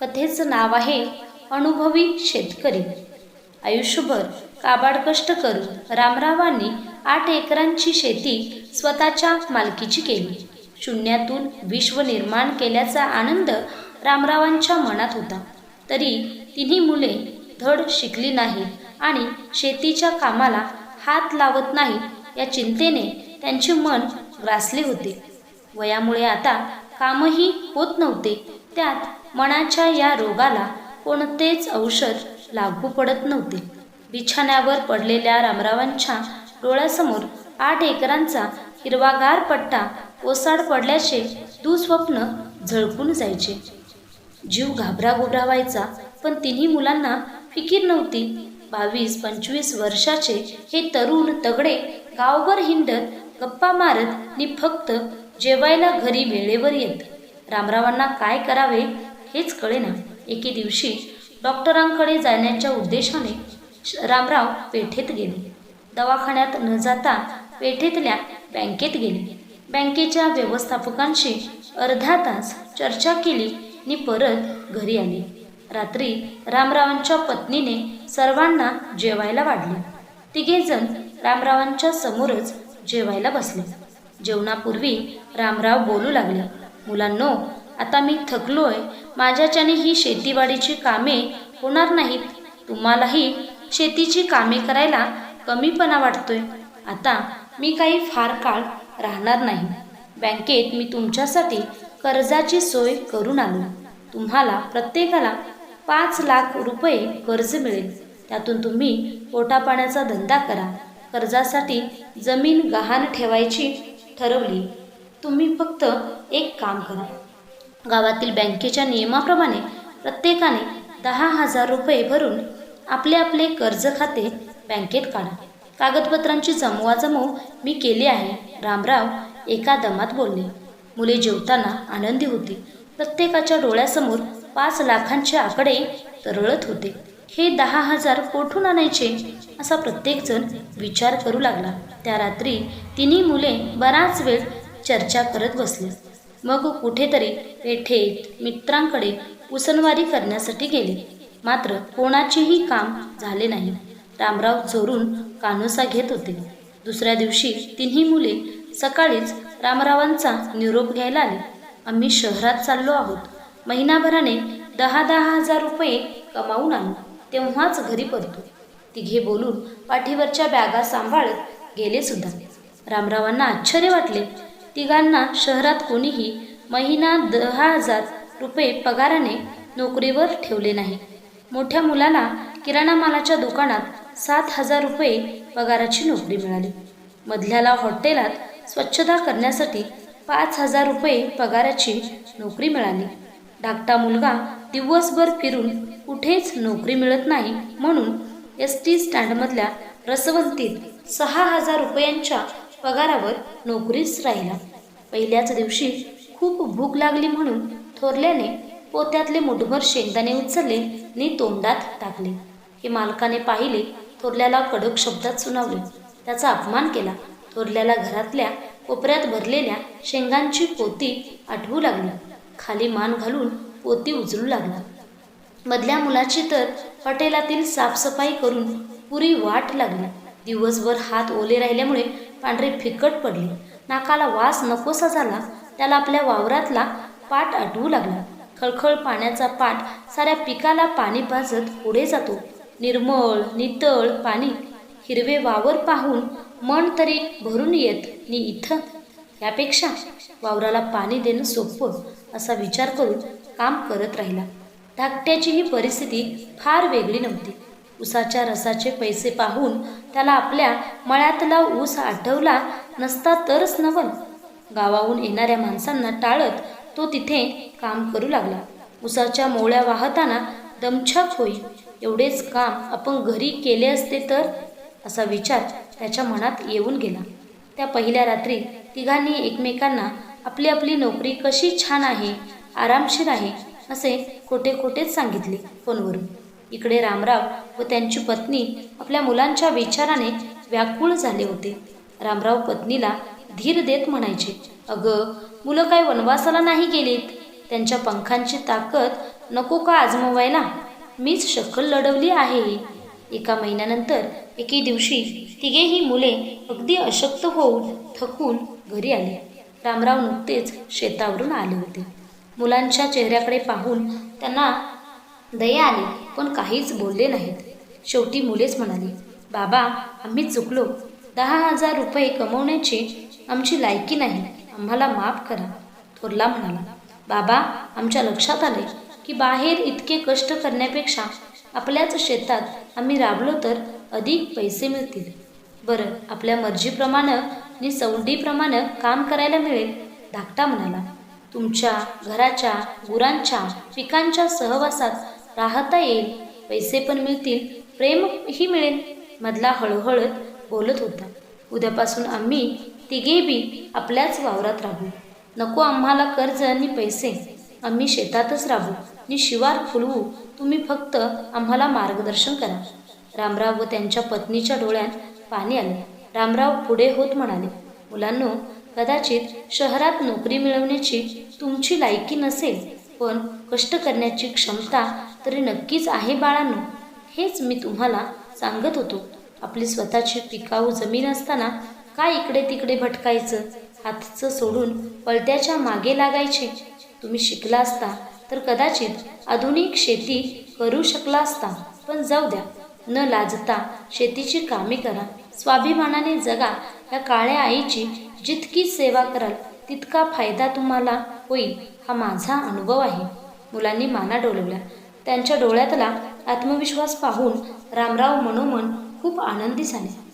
कथेचं नाव आहे अनुभवी शेतकरी. आयुष्यभर काबाड कष्ट करून रामरावांनी आठ एकरांची शेती स्वतःच्या मालकीची केली. शून्यातून विश्व निर्माण केल्याचा आनंद रामरावांच्या मनात होता. तरी तिन्ही मुले धड शिकली नाहीत आणि शेतीच्या कामाला हात लावत नाही या चिंतेने त्यांचे मन ग्रासले होते. वयामुळे आता कामही होत नव्हते. त्यात मनाच्या या रोगाला कोणतेच औषध लागू पडत नव्हते. बिछाण्यावर पडलेल्या रामरावांच्या डोळ्यासमोर आठ एकरांचा हिरवागार पट्टा ओसाड पडल्याचे दुःस्वप्न झळकून जायचे. जीव घाबराघोबरा व्हायचा पण तिन्ही मुलांना फिकीर नव्हती. बावीस पंचवीस वर्षाचे हे तरुण तगडे गावभर हिंडत गप्पा मारत नि फक्त जेवायला घरी वेळेवर येत. रामरावांना काय करावे हेच कळेना. एके दिवशी डॉक्टरांकडे जाण्याच्या उद्देशाने श- रामराव पेठेत गेले. दवाखान्यात न जाता पेठेतल्या बँकेत गेले. बँकेच्या व्यवस्थापकांशी अर्धा तास चर्चा केली नि परत घरी आले. रात्री रामरावांच्या पत्नीने सर्वांना जेवायला वाढले. तिघेजण रामरावांच्या समोरच जेवायला बसले. जेवणापूर्वी रामराव बोलू लागले. मुलांनो आता मी थकलोय. माझ्याच्याने ही शेतीवाडीची कामे होणार नाहीत. तुम्हालाही शेतीची कामे करायला कमीपणा वाटतोय. आता मी काही फार काळ राहणार नाही. बँकेत मी तुमच्यासाठी कर्जाची सोय करून आलो. तुम्हाला प्रत्येकाला पाच लाख रुपये कर्ज मिळेल. त्यातून तुम्ही पोटापाण्याचा धंदा करा. कर्जासाठी जमीन गहाण ठेवायची ठरवली. तुम्ही फक्त एक काम करा. गावातील बँकेच्या नियमाप्रमाणे प्रत्येकाने दहा हजार रुपये भरून आपले आपले कर्ज खाते बँकेत काढा. कागदपत्रांची जमवाजमव मी केली आहे. रामराव एका दमात बोलले. मुले जेवताना आनंदी होती. प्रत्येकाच्या डोळ्यासमोर पाच लाखांचे आकडे तरळत होते. हे दहा हजार कोठून आणायचे? असा प्रत्येकजण विचार करू लागला. त्या रात्री तिन्ही मुले बराच वेळ चर्चा करत बसले. मग कुठेतरी पेठेत मित्रांकडे उसनवारी करण्यासाठी गेले. मात्र कोणाचेही काम झाले नाही. रामराव चोरून कानोसा घेत होते. दुसऱ्या दिवशी तिन्ही मुले सकाळीच रामरावांचा निरोप घ्यायला आले. आम्ही शहरात चाललो आहोत. महिनाभराने दहा दहा हजार रुपये कमावून आणू. तेव्हाच घरी परतो तिघे बोलून पाठीवरच्या बॅगा सांभाळत गेले सुद्धा. रामरावांना आश्चर्य वाटले. तिघांना शहरात कोणीही महिना दहा हजार रुपये पगाराने नोकरीवर ठेवले नाही. मोठ्या मुलाला किराणा मालाच्या दुकानात सात हजार रुपये पगाराची नोकरी मिळाली. मधल्याला हॉटेलात स्वच्छता करण्यासाठी पाच हजार रुपये पगाराची नोकरी मिळाली. धाकटा मुलगा दिवसभर फिरून कुठेच नोकरी मिळत नाही म्हणून एस टी स्टँडमधल्या रसवंतीत सहा हजार रुपयांच्या पगारावर नोकरीच राहिला. पहिल्याच दिवशी खूप भूक लागली म्हणून थोरल्याने पोत्यातले मुठभर शेंगदाणे उचलले आणि तोंडात टाकले. हे मालकाने पाहिले थोरल्याला कडक शब्दात सुनावले. त्याचा अपमान केला. थोरल्याला घरातल्या कोपऱ्यात भरलेल्या शेंगांची पोती आठवू लागली. खाली मान घालून पोती उचलू लागला. मधल्या मुलाची तर हॉटेलातील साफसफाई करून पुरी वाट लागली. दिवसभर हात ओले राहिल्यामुळे पांढरे फिकट पडले. नाकाला वास नकोसा झाला. त्याला आपल्या वावरातला पाट आटवू लागला. खळखळ पाण्याचा पाट साऱ्या पिकाला पाणी पाजत पुढे जातो. निर्मळ नितळ पाणी हिरवे वावर पाहून मन तरी भरून येत. नि इथं यापेक्षा वावराला पाणी देणं सोपं असा विचार करून काम करत राहिला. धाकट्याची ही परिस्थिती फार वेगळी नव्हती. उसाच्या रसाचे पैसे पाहून त्याला आपल्या मळ्यातला ऊस आठवला नसता तरच नवल. गावाहून येणाऱ्या माणसांना टाळत तो तिथे काम करू लागला. उसाच्या मोळ्या वाहताना दमछाक होई. एवढेच काम आपण घरी केले असते तर? असा विचार त्याच्या मनात येऊन गेला. त्या पहिल्या रात्री तिघांनी एकमेकांना आपली आपली नोकरी कशी छान आहे आरामशीर आहे असे खोटे खोटेच सांगितले फोनवरून. इकडे रामराव व त्यांची पत्नी आपल्या मुलांच्या विचाराने व्याकुळ झाले होते. रामराव पत्नीला धीर देत म्हणायचे अगं मुलं काय वनवासाला नाही गेलीत? त्यांच्या पंखांची ताकद नको का आजमवायला? मीच शक्कल लढवली आहे. एका महिन्यानंतर एके दिवशी तिघेही मुले अगदी अशक्त होऊन थकून घरी आले. रामराव नुकतेच शेतावरून आले होते. मुलांच्या चेहऱ्याकडे पाहून त्यांना दया आली पण काहीच बोलले नाहीत. शेवटी मुलेच म्हणाली बाबा आम्ही चुकलो. दहा हजार रुपये कमवण्याची आमची लायकी नाही. आम्हाला माफ करा. थोरला म्हणाला बाबा आमच्या लक्षात आले की बाहेर इतके कष्ट करण्यापेक्षा आपल्याच शेतात आम्ही राबलो तर अधिक पैसे मिळतील. बरं आपल्या मर्जीप्रमाणे आणि सवडीप्रमाणे काम करायला मिळेल धाकटा म्हणाला. तुमच्या घराच्या गुरांच्या पिकांच्या सहवासात राहता येईल. पैसे पण मिळतील प्रेमही मिळेल मधला हळूहळू बोलत होता. उद्यापासून आम्ही तिघे बी आपल्याच वावरात राहू. नको आम्हाला कर्ज आणि पैसे. आम्ही शेतातच राहू. आणि शिवार फुलवू. तुम्ही फक्त आम्हाला मार्गदर्शन करा. रामराव व त्यांच्या पत्नीच्या डोळ्यात पाणी आले. रामराव पुढे होत म्हणाले मुलांनो कदाचित शहरात नोकरी मिळवण्याची तुमची लायकी नसेल पण कष्ट करण्याची क्षमता तरी नक्कीच आहे बाळांनो. हेच मी तुम्हाला सांगत होतो. आपली स्वतःची पिकाऊ जमीन असताना काय इकडे तिकडे भटकायचं? हातचं सोडून पलट्याच्या मागे लागायचे. तुम्ही शिकला असता तर कदाचित आधुनिक शेती करू शकला असता पण जाऊ द्या. न लाजता शेतीची कामे करा. स्वाभिमानाने जगा. या काळ्या आईची जितकी सेवा कराल तितका फायदा तुम्हाला होईल हा माझा अनुभव आहे. मुलांनी माना डोलवल्या. त्यांच्या डोळ्यातला आत्मविश्वास पाहून रामराव मनोमन खूप आनंदी झाले.